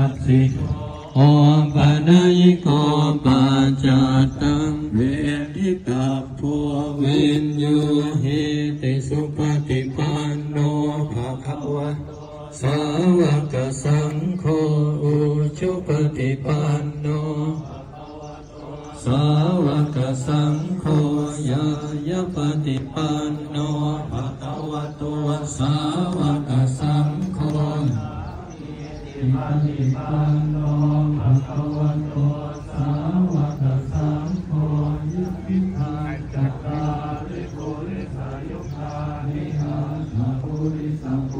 สสิโอปะนายโกปัจจตังเวทิตาภัววินยูหิติสุปฏิปันโนภะคะวะสาวกสังโฆอุชุปฏิปันโนสาวกสังโฆยายาปฏิปันโนภะคะวะโตสาว ริสา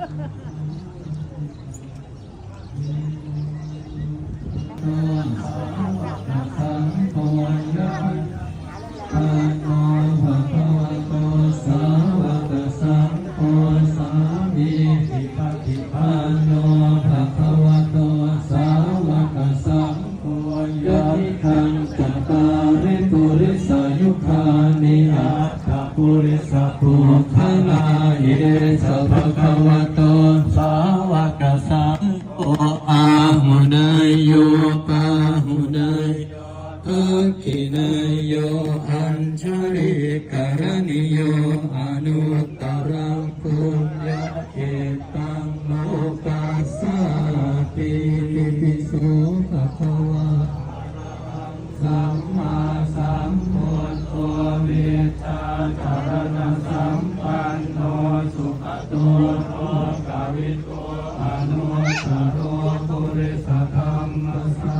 สังโฆยะ ปะโมภะคะวะโตสาวกสังโฆสามีทิปฏิปันโนภะคะวะโตสาวกสังโฆยะทิทังจัตตาริปุริสายุคานิอัตถปุริสปุคลาเยสัพพะวะโตสาวกสังโฆอาหุเนยโยปาหุเนยอาคินายโยอัญชริกรณิโยอนุตตรังปุญญาเอตังโลกัสสาปิติปิโสภะคะวะสัมมาสัมพุ ตุโตสาวิโตอนุสโรปุริสธรรมสัา